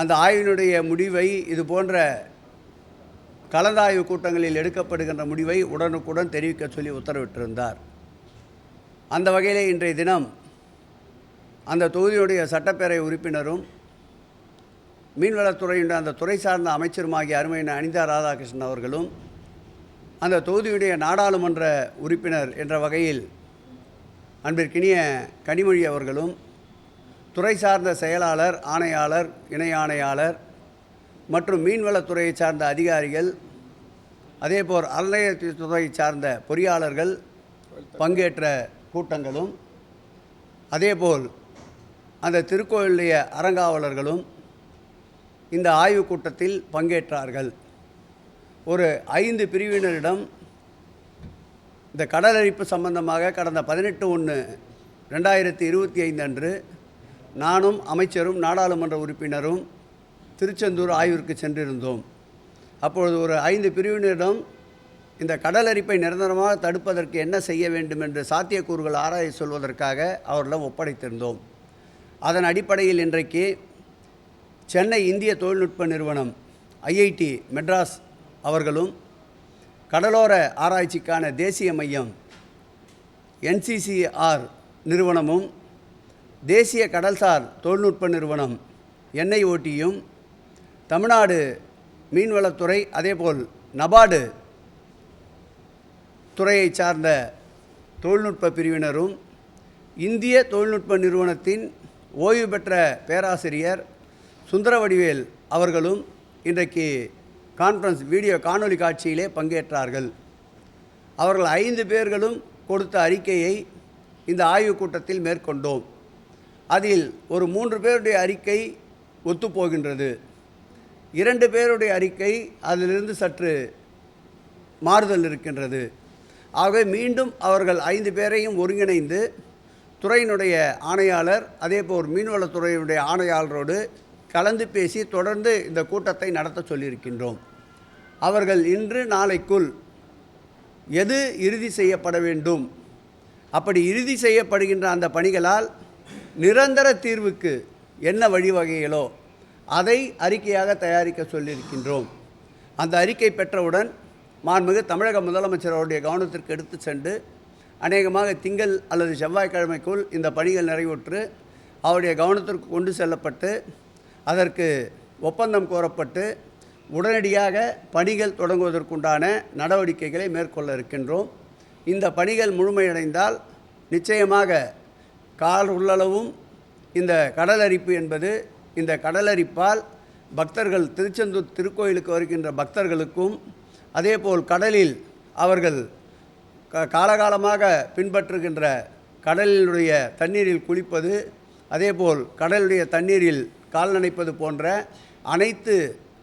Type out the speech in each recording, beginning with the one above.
அந்த ஆய்வினுடைய முடிவை இது போன்ற கலந்தாய்வு கூட்டங்களில் எடுக்கப்படுகின்ற முடிவை உடனுக்குடன் தெரிவிக்க சொல்லி உத்தரவிட்டிருந்தார். அந்த வகையிலே இன்றைய தினம் அந்த தொகுதியுடைய சட்டப்பேரவை உறுப்பினரும் மீன்வளத்துறையுடைய அந்த துறை சார்ந்த அமைச்சருமாகிய அருமையின் அனிதா ராதாகிருஷ்ணன் அவர்களும் அந்த தொகுதியுடைய நாடாளுமன்ற உறுப்பினர் என்ற வகையில் அன்பிற்கினிய கனிமொழி அவர்களும் துறை சார்ந்த செயலாளர் ஆணையாளர் இணை ஆணையாளர் மற்றும் மீன்வளத்துறையை சார்ந்த அதிகாரிகள் அதேபோல் அறநிலையத்துறை சார்ந்த பொறியாளர்கள் பங்கேற்ற கூட்டங்களும் அதேபோல் அந்த திருக்கோயிலுடைய அறங்காவலர்களும் இந்த ஆய்வுக் கூட்டத்தில் பங்கேற்றார்கள். ஒரு ஐந்து பிரிவினரிடம் இந்த கடலரிப்பு சம்பந்தமாக கடந்த பதினெட்டு ஒன்று ரெண்டாயிரத்தி இருபத்தி ஐந்து அன்று நானும் அமைச்சரும் நாடாளுமன்ற உறுப்பினரும் திருச்செந்தூர் ஆய்விற்கு சென்றிருந்தோம். அப்பொழுது ஒரு ஐந்து பிரிவினரிடம் இந்த கடலரிப்பை நிரந்தரமாக தடுப்பதற்கு என்ன செய்ய வேண்டும் என்று சாத்தியக்கூறுகள் ஆராய சொல்வதற்காக அவர்களிடம் ஒப்படைத்திருந்தோம். அதன் அடிப்படையில் இன்றைக்கு சென்னை இந்திய தொழில்நுட்ப நிறுவனம் ஐஐடி மெட்ராஸ் அவர்களும் கடலோர ஆராய்ச்சிக்கான தேசிய மையம் என்சிசிஆர் நிறுவனமும் தேசிய கடல்சார் தொழில்நுட்ப நிறுவனம் என்ஐஓடியும் தமிழ்நாடு மீன்வளத்துறை அதேபோல் நபார்டு துறையை சார்ந்த தொழில்நுட்ப பிரிவினரும் இந்திய தொழில்நுட்ப நிறுவனத்தின் ஓய்வு பெற்ற பேராசிரியர் சுந்தரவடிவேல் அவர்களும் இன்றைக்கு கான்ஃபரன்ஸ் வீடியோ காணொளி காட்சியிலே பங்கேற்றார்கள். அவர்கள் ஐந்து பேர்களும் கொடுத்த அறிக்கையை இந்த ஆய்வுக் கூட்டத்தில் மேற்கொண்டோம். அதில் ஒரு மூன்று பேருடைய அறிக்கை ஒத்துப்போகின்றது. இரண்டு பேருடைய அறிக்கை அதிலிருந்து சற்று மாறுதல் இருக்கின்றது. ஆகவே மீண்டும் அவர்கள் ஐந்து பேரையும் ஒருங்கிணைந்து துறையினுடைய ஆணையாளர் அதேபோல் மீன்வளத்துறையினுடைய ஆணையாளரோடு கலந்து பேசி தொடர்ந்து இந்த கூட்டத்தை நடத்த சொல்லியிருக்கின்றோம். அவர்கள் இன்று நாளைக்குள் எது இறுதி செய்யப்பட வேண்டும்? அப்படி இறுதி செய்யப்படுகின்ற அந்த பணிகளால் நிரந்தர தீர்வுக்கு என்ன வழிவகைகளோ அதை அறிக்கையாக தயாரிக்க சொல்லியிருக்கின்றோம். அந்த அறிக்கை பெற்றவுடன் மாண்புமிகு தமிழக முதலமைச்சர் அவருடைய கவனத்திற்கு எடுத்து சென்று அநேகமாக திங்கள் அல்லது செவ்வாய்க்கிழமைக்குள் இந்த பணிகள் நிறைவுற்று அவருடைய கவனத்திற்கு கொண்டு செல்லப்பட்டு அதற்கு ஒப்பந்தம் கோரப்பட்டு உடனடியாக பணிகள் தொடங்குவதற்குண்டான நடவடிக்கைகளை மேற்கொள்ள இருக்கின்றோம். இந்த பணிகள் முழுமையடைந்தால் நிச்சயமாக கால் உள்ளளவும் இந்த கடலரிப்பு என்பது இந்த கடலரிப்பால் பக்தர்கள் திருச்செந்தூர் திருக்கோயிலுக்கு வருகின்ற பக்தர்களுக்கும் அதேபோல் கடலில் அவர்கள் க காலகாலமாக பின்பற்றுகின்ற கடலினுடைய தண்ணீரில் குளிப்பது அதேபோல் கடலுடைய தண்ணீரில் கால் நனைப்பது போன்ற அனைத்து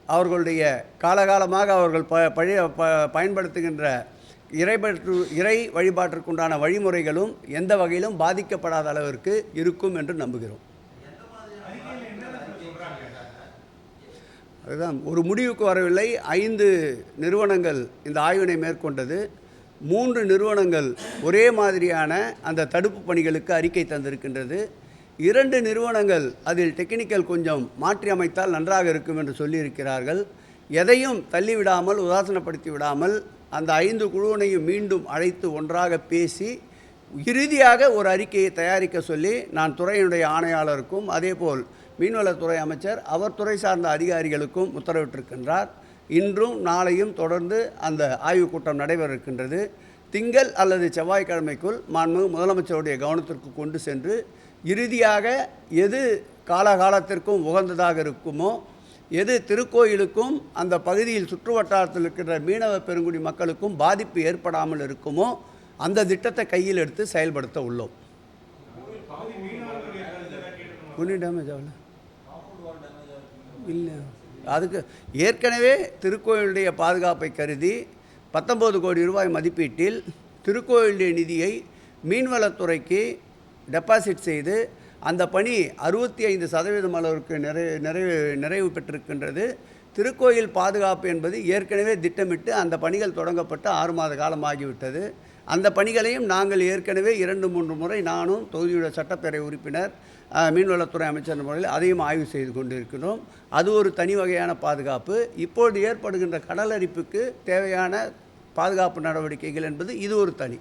அவர்களுடைய காலகாலமாக அவர்கள் ப பழைய ப பயன்படுத்துகின்ற இறைபற்று இறை வழிபாட்டிற்குண்டான வழிமுறைகளும் எந்த வகையிலும் பாதிக்கப்படாத அளவிற்கு இருக்கும் என்று நம்புகிறோம். அதுதான் ஒரு முடிவுக்கு வரவில்லை. ஐந்து நிறுவனங்கள் இந்த ஆய்வினை மேற்கொண்டது. மூன்று நிறுவனங்கள் ஒரே மாதிரியான அந்த தடுப்பு பணிகளுக்கு அறிக்கை தந்திருக்கின்றது. இரண்டு நிறுவனங்கள் அதில் டெக்னிக்கல் கொஞ்சம் மாற்றி அமைத்தால் நன்றாக இருக்கும் என்று சொல்லியிருக்கிறார்கள். எதையும் தள்ளிவிடாமல் உதாசனப்படுத்தி விடாமல் அந்த ஐந்து குழுவினையும் மீண்டும் அழைத்து ஒன்றாக பேசி இறுதியாக ஒரு அறிக்கையை தயாரிக்க சொல்லி நான் துறையினுடைய ஆணையாளருக்கும் அதேபோல் மீன்வளத்துறை அமைச்சர் அவர் துறை சார்ந்த அதிகாரிகளுக்கும் உத்தரவிட்டிருக்கின்றார். இன்றும் நாளையும் தொடர்ந்து அந்த ஆய்வுக் கூட்டம் நடைபெற இருக்கின்றது திங்கள் அல்லது செவ்வாய்க்கிழமைக்குள் மாண்புமிகு முதலமைச்சருடைய கவனத்திற்கு கொண்டு சென்று இறுதியாக எது காலகாலத்திற்கும் உகந்ததாக இருக்குமோ எது திருக்கோயிலுக்கும் அந்த பகுதியில் சுற்று வட்டாரத்தில் இருக்கின்ற மீனவ பெருங்குடி மக்களுக்கும் பாதிப்பு ஏற்படாமல் இருக்குமோ அந்த திட்டத்தை கையில் எடுத்து செயல்படுத்த உள்ளோம். ஒன்றும் டேமேஜ் ஆகல. இல்லை. அதுக்கு ஏற்கனவே திருக்கோயிலுடைய பாதுகாப்பை கருதி பத்தொம்போது கோடி ரூபாய் மதிப்பீட்டில் திருக்கோயிலுடைய நிதியை மீன்வளத்துறைக்கு டெபாசிட் செய்து அந்த பணி அறுபத்தி ஐந்து சதவீதம் அளவிற்கு நிறை நிறைவு நிறைவு பெற்றிருக்கின்றது. திருக்கோயில் பாதுகாப்பு என்பது ஏற்கனவே திட்டமிட்டு அந்த பணிகள் தொடங்கப்பட்டு ஆறு மாத காலம் ஆகிவிட்டது அந்த பணிகளையும் நாங்கள் ஏற்கனவே இரண்டு மூன்று முறை நானும் தொகுதியுடைய சட்டப்பேரவை உறுப்பினர் மீன்வளத்துறை அமைச்சர் முறையில் அதையும் ஆய்வு செய்து கொண்டிருக்கிறோம். அது ஒரு தனி வகையான பாதுகாப்பு. இப்பொழுது ஏற்படுகின்ற கடலரிப்புக்கு தேவையான பாதுகாப்பு நடவடிக்கைகள் என்பது இது ஒரு தனி.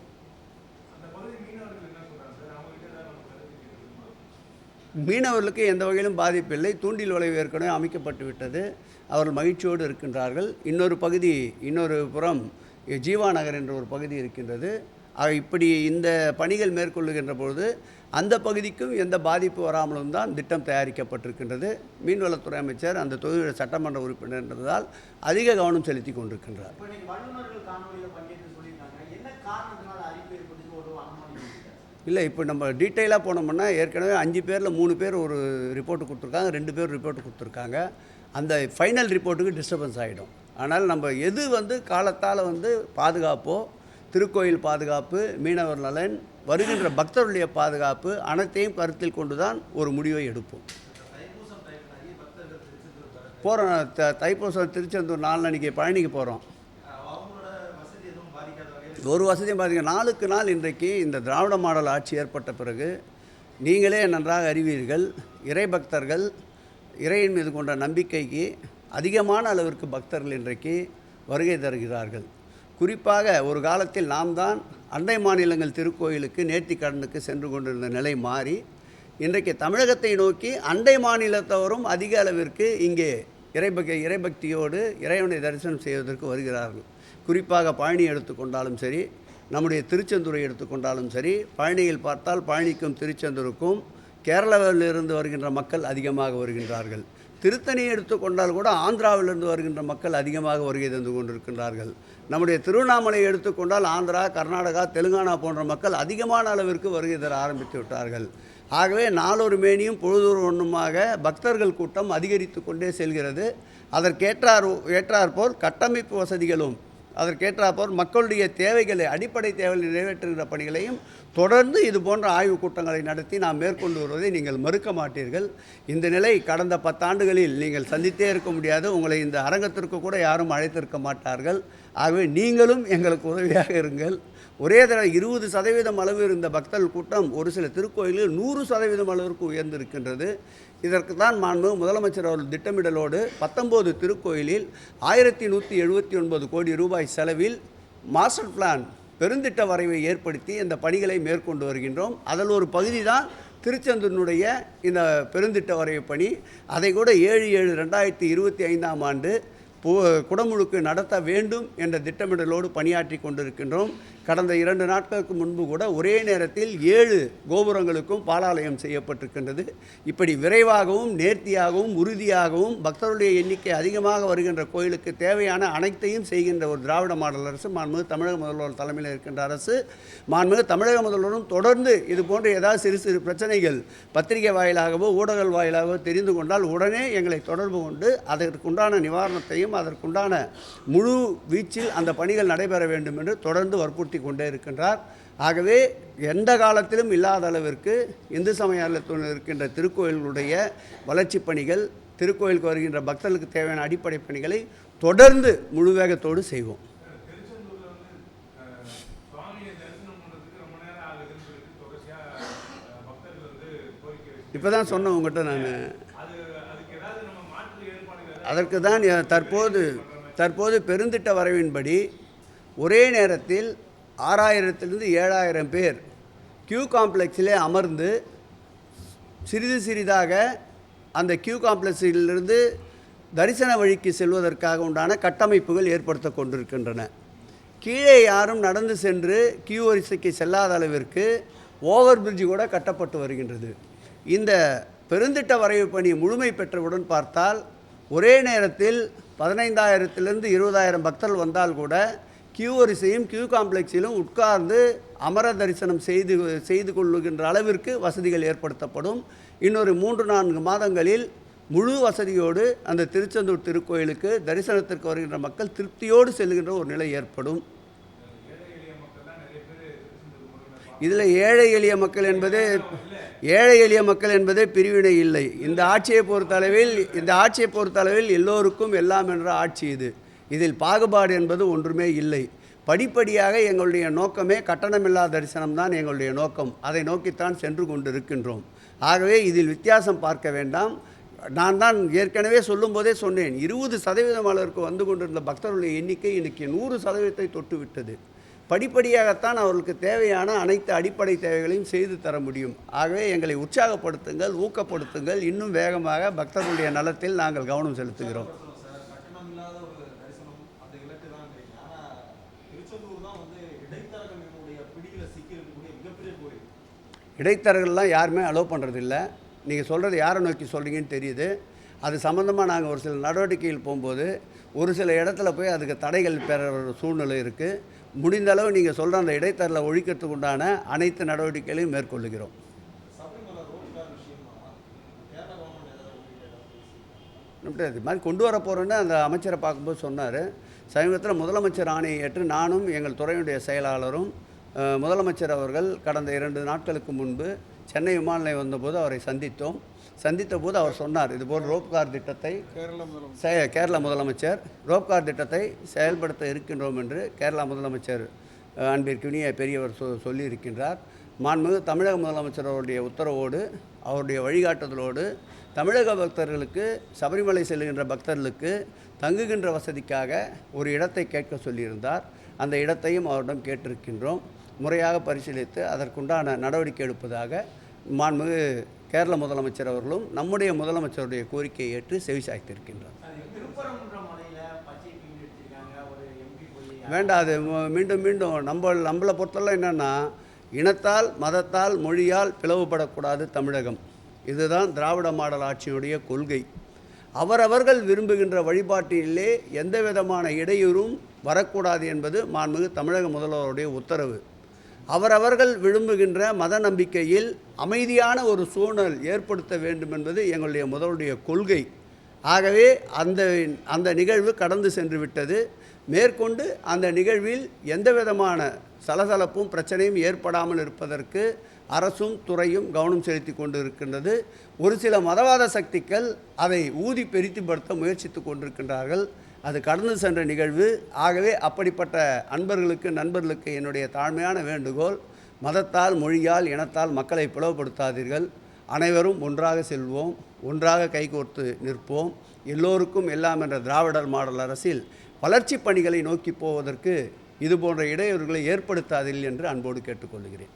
மீனவர்களுக்கு எந்த வகையிலும் பாதிப்பில்லை. தூண்டில் வளைவு ஏற்கனவே அமைக்கப்பட்டு விட்டது. அவர்கள் மகிழ்ச்சியோடு இருக்கின்றார்கள். இன்னொரு பகுதி இன்னொரு புறம் ஜீவா நகர் என்ற ஒரு பகுதி இருக்கின்றது. இப்படி இந்த பணிகள் மேற்கொள்ளுகின்ற பொழுது அந்த பகுதிக்கும் எந்த பாதிப்பு வராமலும் தான் திட்டம் தயாரிக்கப்பட்டிருக்கின்றது. மீன்வளத்துறை அமைச்சர் அந்த தொகுதியோட சட்டமன்ற உறுப்பினர் என்றதால் அதிக கவனம் செலுத்தி கொண்டிருக்கின்றார். இல்லை இப்போ நம்ம டீட்டெயிலாக போனோம்னா ஏற்கனவே அஞ்சு பேரில் மூணு பேர் ஒரு ரிப்போர்ட்டு கொடுத்துருக்காங்க ரெண்டு பேர் ரிப்போர்ட் கொடுத்துருக்காங்க. அந்த ஃபைனல் ரிப்போர்ட்டுக்கு டிஸ்டர்பன்ஸ் ஆகிடும் ஆனால் நம்ம எது வந்து காலத்தால் வந்து பாதுகாப்போ திருக்கோயில் பாதுகாப்பு மீனவர் நலன் வருகின்ற பக்தருடைய பாதுகாப்பு அனைத்தையும் கருத்தில் கொண்டு தான் ஒரு முடிவை எடுப்போம். போகிறோம் த தைப்பூசம் திருச்செந்தூர் நாலு பழனிக்கு போகிறோம் ஒரு வசதியும் பார்த்தீங்கன்னா நாளுக்கு நாள் இன்றைக்கு இந்த திராவிட மாடல் ஆட்சி ஏற்பட்ட பிறகு நீங்களே நன்றாக அறிவீர்கள் இறை பக்தர்கள் இறையின் மீது கொண்ட நம்பிக்கைக்கு அதிகமான அளவிற்கு பக்தர்கள் இன்றைக்கு வருகை தருகிறார்கள். குறிப்பாக ஒரு காலத்தில் நாம் தான் அண்டை மாநிலங்கள் திருக்கோயிலுக்கு நேர்த்தி கடனுக்கு சென்று கொண்டிருந்த நிலை மாறி இன்றைக்கு தமிழகத்தை நோக்கி அண்டை மாநிலத்தவரும் அதிக அளவிற்கு இங்கே இறைபக்தி இறைபக்தியோடு இறைவனை தரிசனம் செய்வதற்கு வருகிறார்கள். குறிப்பாக பழனி எடுத்துக்கொண்டாலும் சரி நம்முடைய திருச்செந்தூரை எடுத்துக்கொண்டாலும் சரி பழனியில் பார்த்தால் பழனிக்கும் திருச்செந்தூருக்கும் கேரளாவிலிருந்து வருகின்ற மக்கள் அதிகமாக வருகின்றார்கள். திருத்தணி எடுத்துக்கொண்டால் கூட ஆந்திராவிலிருந்து வருகின்ற மக்கள் அதிகமாக வருகை தந்து கொண்டிருக்கின்றார்கள். நம்முடைய திருவண்ணாமலையை எடுத்துக்கொண்டால் ஆந்திரா கர்நாடகா தெலுங்கானா போன்ற மக்கள் அதிகமான அளவிற்கு வருகை தர ஆரம்பித்து விட்டார்கள். ஆகவே நாளொரு மேனியும் பொழுதொரு ஒன்றுமாக பக்தர்கள் கூட்டம் அதிகரித்து கொண்டே செல்கிறது. அதற்கேற்றார் ஏற்றாற்போல் கட்டமைப்பு வசதிகளும் அதற்கேற்றாற்போல் மக்களுடைய தேவைகளை அடிப்படை தேவைகளை நிறைவேற்றுகிற பணிகளையும் தொடர்ந்து இது போன்ற ஆய்வுக் கூட்டங்களை நடத்தி நாம் மேற்கொண்டு வருவதை நீங்கள் மறுக்க மாட்டீர்கள். இந்த நிலை கடந்த பத்தாண்டுகளில் நீங்கள் சந்தித்தே இருக்க முடியாது. உங்களை இந்த அரங்கத்திற்கு கூட யாரும் அழைத்திருக்க மாட்டார்கள். ஆகவே நீங்களும் எங்களுக்கு உதவியாக இருங்கள். ஒரே தடவை இருபது சதவீதம் அளவு இருந்த பக்தர்கள் கூட்டம் ஒரு சில திருக்கோயிலில் நூறு சதவீதம் அளவிற்கு உயர்ந்திருக்கின்றது. இதற்கு தான் மாண்பு முதலமைச்சர் அவர்கள் திட்டமிடலோடு பத்தொம்போது திருக்கோயிலில் ஆயிரத்தி நூற்றி எழுபத்தி ஒன்பது கோடி ரூபாய் செலவில் மாஸ்டர் பிளான் பெருந்திட்ட வரைவை ஏற்படுத்தி இந்த பணிகளை மேற்கொண்டு வருகின்றோம். அதில் ஒரு பகுதி தான் திருச்செந்தூரினுடைய இந்த பெருந்திட்ட வரைவு பணி. அதை கூட ஏழு ஏழு ரெண்டாயிரத்தி இருபத்தி ஐந்தாம் ஆண்டு குடமுழுக்கு நடத்த வேண்டும் என்ற திட்டமிடலோடு பணியாற்றி கொண்டிருக்கின்றோம். கடந்த இரண்டு நாட்களுக்கு முன்பு கூட ஒரே நேரத்தில் ஏழு கோபுரங்களுக்கும் பாலாலயம் செய்யப்பட்டிருக்கின்றது. இப்படி விரைவாகவும் நேர்த்தியாகவும் உறுதியாகவும் பக்தருடைய எண்ணிக்கை அதிகமாக வருகின்ற கோயிலுக்கு தேவையான அனைத்தையும் செய்கின்ற ஒரு திராவிட மாடல் அரசு மாண்புமிகு தமிழக முதல்வர் தலைமையில் இருக்கின்ற அரசு மாண்புமிகு தமிழக முதல்வரும் தொடர்ந்து இது போன்ற ஏதாவது சிறு சிறு பிரச்சனைகள் பத்திரிகை வாயிலாகவோ ஊடகங்கள் வாயிலாகவோ தெரிந்து கொண்டால் உடனே எங்களை தொடர்பு கொண்டு அதற்குண்டான நிவாரணத்தையும் அதற்குண்டான முழு வீச்சில் அந்த பணிகள் நடைபெற வேண்டும் என்று தொடர்ந்து வற்புறுத்தி கொண்டே இருக்கின்றார். ஆகவே எந்த காலத்திலும் இல்லாத அளவிற்கு இந்து சமயத்தில் இருக்கின்ற திருக்கோயில்களுடைய வளர்ச்சிப் பணிகள் திருக்கோயிலுக்கு வருகின்ற பக்தர்களுக்கு தேவையான அடிப்படை பணிகளை தொடர்ந்து முழு வேகத்தோடு செய்வோம். திருச்செந்தூர்ல இப்போ தான் சொன்னேன் உங்கள்கிட்ட நான் அது அதுக்கு ஏதாவது நம்ம மாற்று ஏற்பாடுகள் அதற்கு தான் தற்போது தற்போது பெருந்திட்ட வரவின்படி ஒரே நேரத்தில் ஆறாயிரத்திலிருந்து ஏழாயிரம் பேர் கியூ காம்ப்ளெக்ஸிலே அமர்ந்து சிறிது சிறிதாக அந்த கியூ காம்ப்ளெக்ஸிலிருந்து தரிசன வழிக்கு செல்வதற்காக உண்டான கட்டமைப்புகள் ஏற்படுத்த கொண்டிருக்கின்றன. கீழே யாரும் நடந்து சென்று கியூ வரிசைக்கு செல்லாத அளவிற்கு ஓவர் பிரிட்ஜு கூட கட்டப்பட்டு வருகின்றது. இந்த பெருந்திட்ட வரைவு பணி முழுமை பெற்றவுடன் பார்த்தால் ஒரே நேரத்தில் பதினைந்தாயிரத்திலிருந்து இருபதாயிரம் பக்தர்கள் வந்தால் கூட கியூ வரிசையும் கியூ காம்ப்ளெக்ஸிலும் உட்கார்ந்து அமர தரிசனம் செய்து செய்து கொள்ளுகின்ற அளவிற்கு வசதிகள் ஏற்படுத்தப்படும். இன்னொரு மூன்று நான்கு மாதங்களில் முழு வசதியோடு அந்த திருச்செந்தூர் திருக்கோயிலுக்கு தரிசனத்திற்கு வருகின்ற மக்கள் திருப்தியோடு செல்கின்ற ஒரு நிலை ஏற்படும். இதில் ஏழை எளிய மக்கள் என்பது ஏழை எளிய மக்கள் என்பது பிரிவினை இல்லை. இந்த ஆட்சியை பொறுத்தளவில் இந்த ஆட்சியை பொறுத்தளவில் எல்லோருக்கும் எல்லாம் என்ற ஆட்சி இது. இதில் பாகுபாடு என்பது ஒன்றுமே இல்லை. படிப்படியாக எங்களுடைய நோக்கமே கட்டணமில்லா தரிசனம் தான் எங்களுடைய நோக்கம். அதை நோக்கித்தான் சென்று கொண்டிருக்கின்றோம். ஆகவே இதில் வித்தியாசம் பார்க்க வேண்டாம். நான் தான் ஏற்கனவே சொல்லும்போதே சொன்னேன் இருபது சதவீதம் அளவிற்கு வந்து கொண்டிருந்த பக்தர்களுடைய எண்ணிக்கை இன்றைக்கி நூறு சதவீதத்தை தொட்டு விட்டது படிப்படியாகத்தான் அவர்களுக்கு தேவையான அனைத்து அடிப்படை தேவைகளையும் செய்து தர முடியும். ஆகவே எங்களை உற்சாகப்படுத்துங்கள் ஊக்கப்படுத்துங்கள். இன்னும் வேகமாக பக்தர்களுடைய நலத்தில் நாங்கள் கவனம் செலுத்துகிறோம். இடைத்தரகர்கள்லாம் யாருமே அலோவ் பண்ணுறதில்ல நீங்கள் சொல்கிறது யாரை நோக்கி சொல்கிறீங்கன்னு தெரியுது. அது சம்மந்தமாக நாங்கள் ஒரு சில நடவடிக்கைகள் போகும்போது ஒரு சில இடத்துல போய் அதுக்கு தடைகள் பெற ஒரு சூழ்நிலை இருக்குது முடிந்த அளவு நீங்கள் சொல்கிற அந்த இடைத்தரலை ஒழிக்கிறதுக்கு உண்டான அனைத்து நடவடிக்கைகளையும் மேற்கொள்ளுகிறோம். இது மாதிரி கொண்டு வர போகிறோன்னு அந்த அமைச்சரை பார்க்கும்போது சொன்னார். சமீபத்தில் முதலமைச்சர் ஆணையை ஏற்று நானும் எங்கள் துறையுடைய செயலாளரும் முதலமைச்சர் அவர்கள் கடந்த இரண்டு நாட்களுக்கு முன்பு சென்னை விமான நிலையம் வந்தபோது அவரை சந்தித்தோம். சந்தித்த போது அவர் சொன்னார் இதுபோல் ரோப்கார் திட்டத்தை கேரள முதலமைச்சர். ரோப்கார் திட்டத்தை செயல்படுத்த இருக்கின்றோம் என்று கேரளா முதலமைச்சர் அன்பிற்குரிய பெரியவர் சொ சொல்லியிருக்கின்றார். மாண்புமிகு தமிழக முதலமைச்சர் அவருடைய உத்தரவோடு அவருடைய வழிகாட்டுதலோடு தமிழக பக்தர்களுக்கு சபரிமலை செல்லுகின்ற பக்தர்களுக்கு தங்குகின்ற வசதிக்காக ஒரு இடத்தை கேட்க சொல்லியிருந்தார். அந்த இடத்தையும் அவரிடம் கேட்டிருக்கின்றோம். முறையாக பரிசீலித்து அதற்குண்டான நடவடிக்கை எடுப்பதாக மாண்புமிகு கேரள முதலமைச்சர் அவர்களும் நம்முடைய முதலமைச்சருடைய கோரிக்கையை ஏற்று எம்பி போய் வேண்டாம் அது மீண்டும் மீண்டும் நம்ம நம்மளை பொறுத்தவரை என்னென்னா இனத்தால் மதத்தால் மொழியால் பிளவுபடக்கூடாது தமிழகம். இதுதான் திராவிட மாடல் ஆட்சியினுடைய கொள்கை. அவரவர்கள் விரும்புகின்ற வழிபாட்டிலே எந்த விதமான இடையூறும் வரக்கூடாது என்பது மாண்புமிகு தமிழக முதல்வருடைய உத்தரவு. அவரவர்கள் விரும்புகின்ற மத நம்பிக்கையில் அமைதியான ஒரு சூழல் ஏற்படுத்த வேண்டும் என்பது எங்களுடைய முதலுடைய கொள்கை. ஆகவே அந்த அந்த நிகழ்வு கடந்து சென்று விட்டது. மேற்கொண்டு அந்த நிகழ்வில் எந்த விதமான சலசலப்பும் பிரச்சனையும் ஏற்படாமல் இருப்பதற்கு அரசும் துறையும் கவனம் செலுத்தி கொண்டு இருக்கின்றது ஒரு சில மதவாத சக்திகள் அதை ஊதி பெருத்திப்படுத்த முயற்சித்து கொண்டிருக்கின்றார்கள். அது கடந்து சென்ற நிகழ்வு. ஆகவே அப்படிப்பட்ட அன்பர்களுக்கு நண்பர்களுக்கு என்னுடைய தாழ்மையான வேண்டுகோள் மதத்தால் மொழியால் இனத்தால் மக்களை பிளவுபடுத்தாதீர்கள். அனைவரும் ஒன்றாக செல்வோம் ஒன்றாக கைகோர்த்து நிற்போம். எல்லோருக்கும் எல்லாம் என்ற திராவிடர் மாடல் அரசில் வளர்ச்சிப் பணிகளை நோக்கி போவதற்கு இது போன்ற இடையூறுகளை ஏற்படுத்தாதீர்கள் என்று அன்போடு கேட்டுக்கொள்கிறேன்.